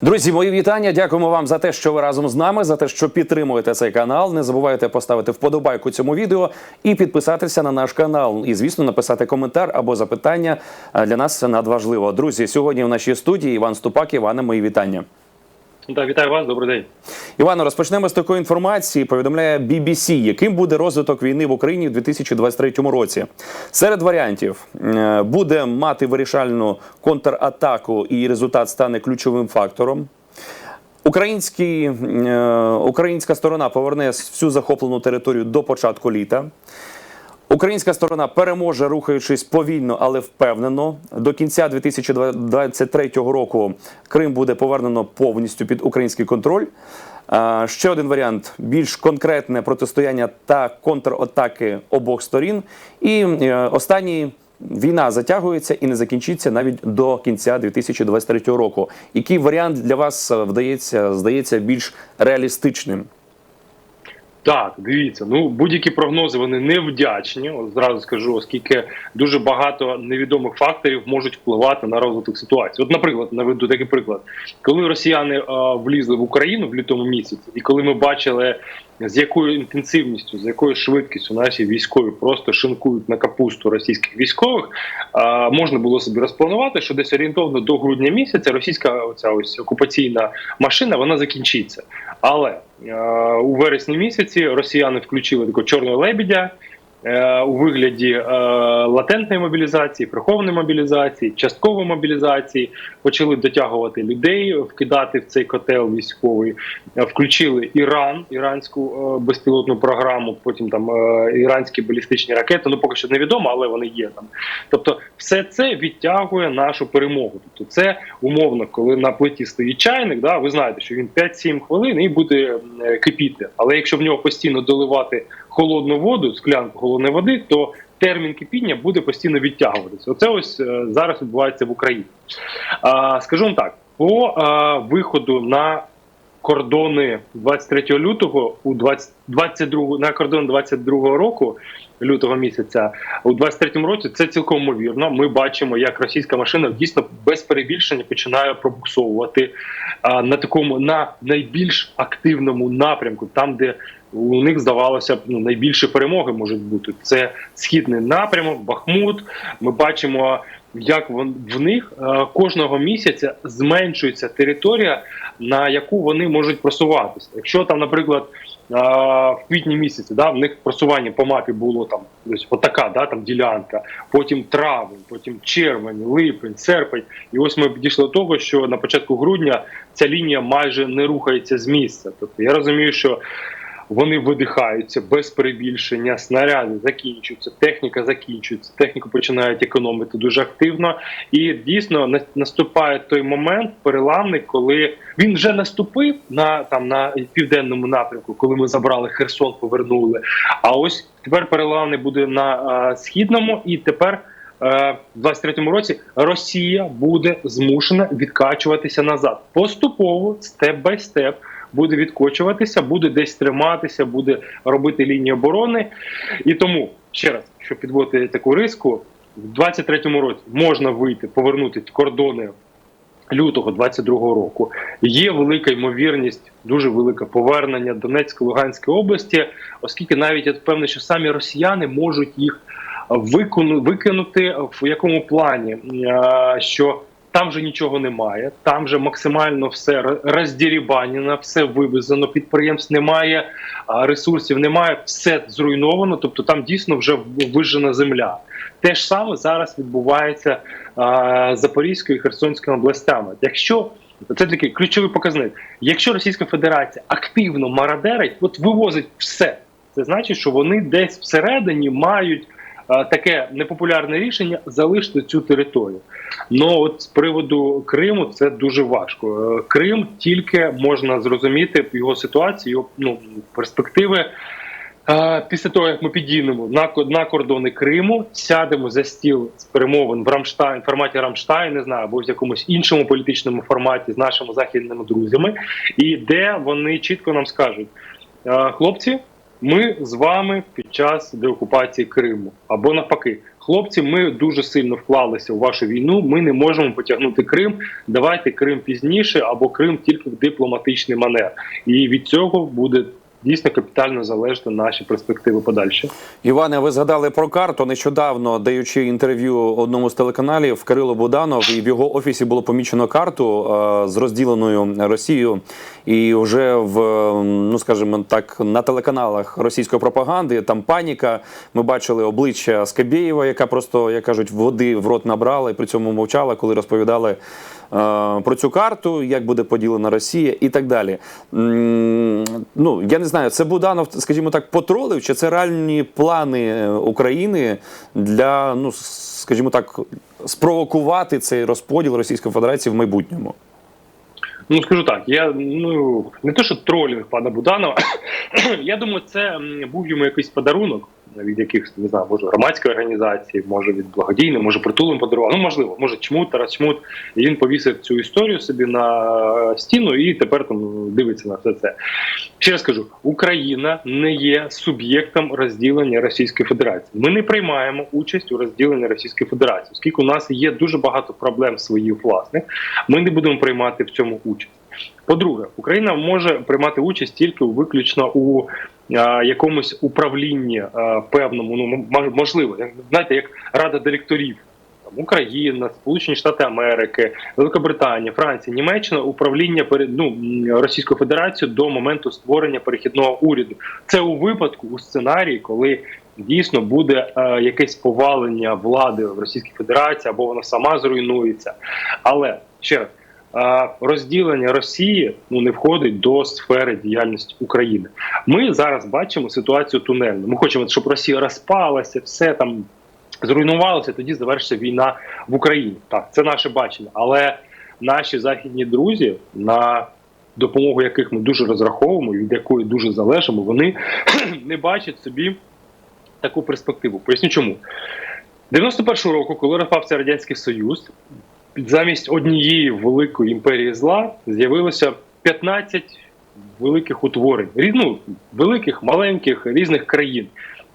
Друзі, мої вітання. Дякуємо вам за те, що ви разом з нами, за те, що підтримуєте цей канал. Не забувайте поставити вподобайку цьому відео і підписатися на наш канал. І, звісно, написати коментар або запитання. Для нас це надважливо. Друзі, сьогодні в нашій студії Іван Ступак. Іване, мої вітання. Да, вітаю вас, добрий день. Івано, розпочнемо з такої інформації. Повідомляє BBC, яким буде розвиток війни в Україні в 2023 році. Серед варіантів е, буде мати вирішальну контратаку, і результат стане ключовим фактором. Український, е, українська сторона поверне всю захоплену територію до початку літа. Українська сторона переможе, рухаючись повільно, але впевнено. До кінця 2023 року Крим буде повернено повністю під український контроль. Ще один варіант: більш конкретне протистояння та контратаки обох сторін. І е, останній війна затягується і не закінчиться навіть до кінця 2023 року. Який варіант для вас е, вдається здається більш реалістичним? Так, дивіться, ну будь-які прогнози вони невдячні. Зразу скажу, оскільки дуже багато невідомих факторів можуть впливати на розвиток ситуації. От, наприклад, наведу такий приклад, коли росіяни а, влізли в Україну в лютому місяці, і коли ми бачили, з якою інтенсивністю, з якою швидкістю наші військові просто шинкують на капусту російських військових, а, можна було собі розпланувати, що десь орієнтовно до грудня місяця російська оця ось окупаційна машина вона закінчиться. Але е, у вересні місяці росіяни включили такого чорного лебідя е, у вигляді е, латентної мобілізації, прихованої мобілізації, часткової мобілізації. Почали дотягувати людей, вкидати в цей котел військовий. Е, Включили Іран, іранську е, безпілотну програму. Потім там е, іранські балістичні ракети. Ну поки що невідомо, але вони є там. Тобто, все це відтягує нашу перемогу. Тобто, це умовно, коли на плиті стоїть чайник, да, ви знаєте, що він 5-7 хвилин і буде е, кипіти. Але якщо в нього постійно доливати холодну воду, склянку холодної води, то термін кипіння буде постійно відтягуватися. Оце ось е, зараз відбувається в Україні. Скажу вам так: по виходу на кордони 23 лютого у 20, 22 на кордон 22 року. Лютого місяця у 23-му році це цілком ймовірно. Ми бачимо, як російська машина дійсно без перебільшення починає пробуксовувати а, на такому на найбільш активному напрямку, там де у них здавалося б ну, найбільші перемоги можуть бути. Це східний напрямок, Бахмут. Ми бачимо, як в них е, кожного місяця зменшується територія, на яку вони можуть просуватися. Якщо там, наприклад, е, в квітні місяці да, в них просування по мапі було там ось отака, да, там ділянка, потім травень, потім червень, липень, серпень. І ось ми дійшли до того, що на початку грудня ця лінія майже не рухається з місця. Тобто я розумію, що вони видихаються без перебільшення, снаряди закінчуються, техніка закінчується, техніку починають економити дуже активно. І дійсно на- наступає той момент переламний, коли він вже наступив на там на південному напрямку, коли ми забрали Херсон, повернули. А ось тепер переламний буде на а, східному, і тепер. е, В 23-му році Росія буде змушена відкачуватися назад поступово, степ бай степ, буде відкочуватися, буде десь триматися, буде робити лінію оборони. І тому ще раз, щоб підводити таку риску, в 23-му році можна вийти, повернути кордони лютого 22-го року. Є велика ймовірність, дуже велика повернення Донецької Луганської області, оскільки навіть я впевнений, що самі росіяни можуть їх викинути в якому плані, Е, що там вже нічого немає, там вже максимально все ро- роздірібанено, все вивезено, підприємств немає, ресурсів немає, все зруйновано. Тобто там дійсно вже вижжена земля. Те ж саме зараз відбувається а, Запорізькою і Херсонською областями. Якщо це такий ключовий показник, якщо Російська Федерація активно мародерить, от вивозить все, це значить, що вони десь всередині мають таке непопулярне рішення залишити цю територію. Ну от з приводу Криму це дуже важко. Е, Крим тільки можна зрозуміти його ситуацію, його ну, перспективи. Е, Після того, як ми підійдемо на, на кордони Криму, сядемо за стіл з перемовин в Рамштайн, форматі Рамштайн, не знаю, або в якомусь іншому політичному форматі з нашими західними друзями, і де вони чітко нам скажуть: «Е, хлопці, ми з вами під час деокупації Криму, або навпаки, хлопці, ми дуже сильно вклалися у вашу війну. Ми не можемо потягнути Крим. Давайте Крим пізніше або Крим тільки в дипломатичний манер. І від цього буде дійсно капітально залежати наші перспективи подальші. Іване, ви згадали про карту нещодавно, даючи інтерв'ю одному з телеканалів, Кирило Буданов, і в його офісі було помічено карту е, з розділеною Росією. І вже в ну скажімо так на телеканалах російської пропаганди там паніка. Ми бачили обличчя Скабєєва, яка просто як кажуть, води в рот набрала і при цьому мовчала, коли розповідали. Е, Про цю карту, як буде поділена Росія, і так далі. Ну я не знаю, це Буданов, скажімо так, потролив, чи це реальні плани України для, ну скажімо так, спровокувати цей розподіл Російської Федерації в майбутньому. Ну скажу так, я ну не те, що тролінг пана Буданова. я думаю, це був йому якийсь подарунок від якихось не знаю, може громадської організації, може від благодійної, може притулим подарував. Ну можливо, може чмут, Тарас Чмут. І він повісив цю історію собі на стіну і тепер там дивиться на все це. Ще раз кажу: Україна не є суб'єктом розділення Російської Федерації. Ми не приймаємо участь у розділенні Російської Федерації, оскільки у нас є дуже багато проблем своїх власних. Ми не будемо приймати в цьому участь. По-друге, Україна може приймати участь тільки виключно у якомусь управлінні певному, ну можливо, знаєте, як рада директорів. Україна, Сполучені Штати Америки, Великобританія, Франція, Німеччина управління перед ну Російською Федерацією до моменту створення перехідного уряду. Це у випадку у сценарії, коли дійсно буде е, якесь повалення влади в Російській Федерації або вона сама зруйнується. Але ще раз. Розділення Росії ну не входить до сфери діяльності України. Ми зараз бачимо ситуацію тунельну. Ми хочемо, щоб Росія розпалася, все там зруйнувалося. Тоді завершиться війна в Україні. Так, це наше бачення. Але наші західні друзі, на допомогу яких ми дуже розраховуємо, від якої дуже залежимо, вони не бачать собі таку перспективу. Поясню чому. 91-го року, коли розпався Радянський Союз, замість однієї великої імперії зла з'явилося 15 великих утворень, ну, великих, маленьких різних країн.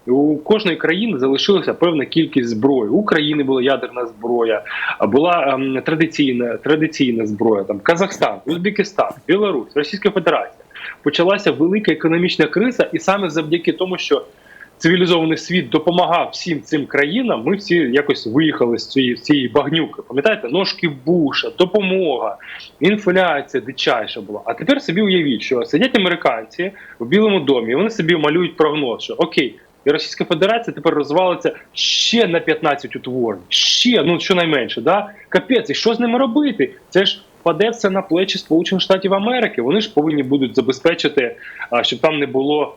У кожної країни залишилася певна кількість зброї. У України була ядерна зброя, була ем, традиційна, традиційна зброя. Там Казахстан, Узбекистан, Білорусь, Російська Федерація. Почалася велика економічна криза, і саме завдяки тому, що цивілізований світ допомагав всім цим країнам. Ми всі якось виїхали з цієї, цієї багнюки. Пам'ятаєте, ножки Буша, допомога, інфляція дичайша була. А тепер собі уявіть, що сидять американці в Білому домі, і вони собі малюють прогноз, що окей. І Російська Федерація тепер розвалиться ще на 15 утворень, ще ну щонайменше, да капець, і що з ними робити? Це ж паде все на плечі Сполучених Штатів Америки. Вони ж повинні будуть забезпечити, щоб там не було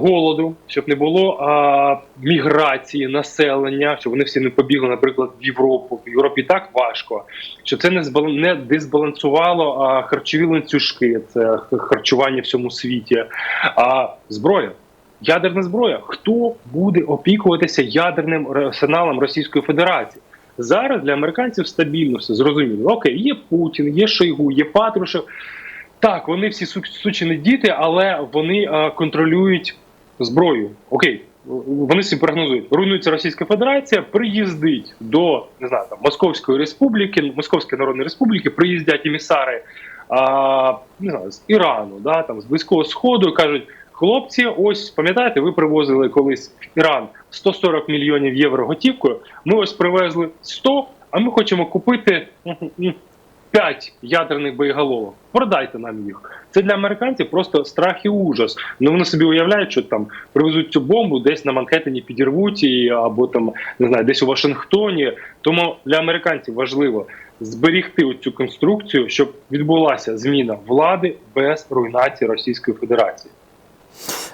голоду, щоб не було міграції населення, щоб вони всі не побігли, наприклад, в Європу. В Європі так важко, що це не не дисбалансувало харчові ланцюжки, це харчування в всьому світі, а зброя. Ядерна зброя. Хто буде опікуватися ядерним арсеналом Російської Федерації? Зараз для американців стабільно все зрозуміло. Окей, є Путін, є Шойгу, є Патрушев. Так, вони всі сучені діти, але вони а, контролюють зброю. Окей, вони собі прогнозують. Руйнується Російська Федерація, приїздить до не знаю, там, Московської республіки, Московської Народної Республіки, приїздять емісари а, не знаю, з Ірану, да, там, з Близького Сходу кажуть. Хлопці, ось пам'ятаєте, ви привозили колись в Іран 140 мільйонів євро готівкою. Ми ось привезли 100, а ми хочемо купити 5 ядерних боєголовок. Продайте нам їх. Це для американців просто страх і ужас. Ну вони собі уявляють, що там привезуть цю бомбу, десь на Манхеттені підірвуть її, або там не знаю, десь у Вашингтоні. Тому для американців важливо зберігти цю конструкцію, щоб відбулася зміна влади без руйнації Російської Федерації.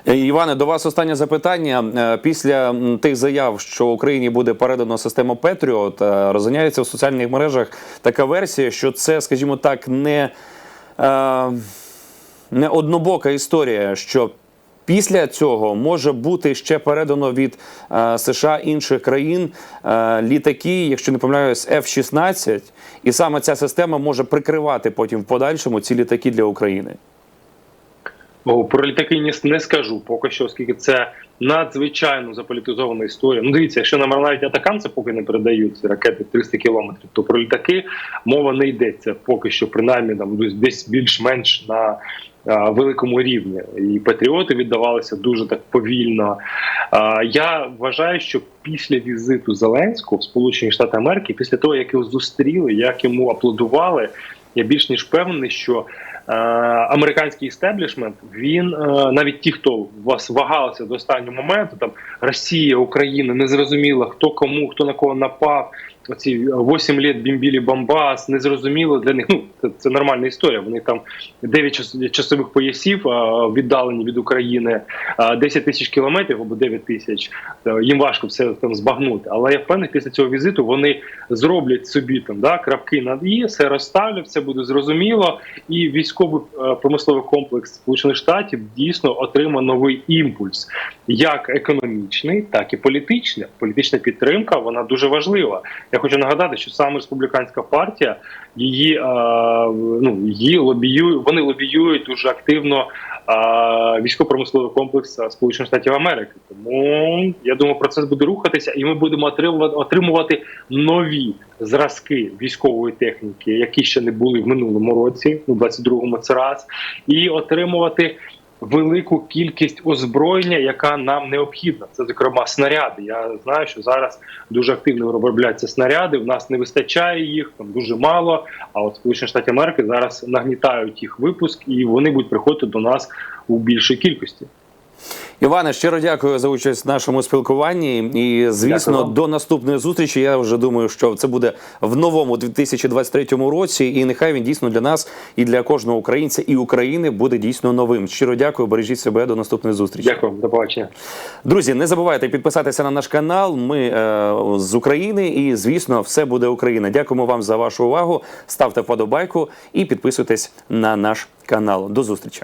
Е, Іване, до вас останнє запитання. Е, Після тих заяв, що Україні буде передано систему Петріот, е, розганяється в соціальних мережах така версія, що це, скажімо так, не, не однобока історія. що Після цього може бути ще передано від США інших країн літаки, якщо не помиляюсь, F-16, і саме ця система може прикривати потім в подальшому ці літаки для України. Про літаки не, скажу поки що, оскільки це надзвичайно заполітизована історія. Ну, дивіться, якщо нам навіть атакам поки не передають ракети 300 кілометрів, то про літаки мова не йдеться поки що, принаймні там десь більш-менш на а, великому рівні. І патріоти віддавалися дуже так повільно. А, я вважаю, що після візиту Зеленського в Сполучені Штати Америки, після того як його зустріли, як йому аплодували, я більш ніж впевнений, що е, американський істеблішмент, він е, навіть ті, хто вас вагалися до останнього моменту, там Росія, Україна, не зрозуміла хто кому, хто на кого напав. Оці 8 літ бімбілі Бомбас, незрозуміло для них. Ну це, це нормальна історія. Вони там 9 часових поясів віддалені від України, а, 10 тисяч кілометрів або 9 тисяч. Е, Їм важко все там збагнути. Але я впевнений, після цього візиту вони зроблять собі там да крапки над і, все розставлять, все буде зрозуміло. І військовий е, промисловий комплекс Сполучених Штатів дійсно отримає новий імпульс, як економічний, так і політичний. Політична підтримка вона дуже важлива. Я хочу нагадати, що саме республіканська партія її е, ну її лобіюють, вони лобіюють дуже активно е, військово-промисловий комплекс Сполучених Штатів Америки. Тому я думаю, процес буде рухатися, і ми будемо отримувати, отримувати нові зразки військової техніки, які ще не були в минулому році, у 22-му це раз, і отримувати. Велику кількість озброєння, яка нам необхідна, це зокрема снаряди. Я знаю, що зараз дуже активно виробляються снаряди. В нас не вистачає їх, там дуже мало. А от Сполучені Штати Америки зараз нагнітають їх випуск, і вони будуть приходити до нас у більшій кількості. Іване, щиро дякую за участь в нашому спілкуванні. І звісно, Дякую до наступної зустрічі. Я вже думаю, що це буде в новому 2023 році. І нехай він дійсно для нас і для кожного українця і України буде дійсно новим. Щиро дякую. Бережіть себе до наступної зустрічі. Дякую, до побачення. Друзі, не забувайте підписатися на наш канал. Ми е, з України, і звісно, все буде Україна. Дякуємо вам за вашу увагу. Ставте вподобайку і підписуйтесь на наш канал. До зустрічі.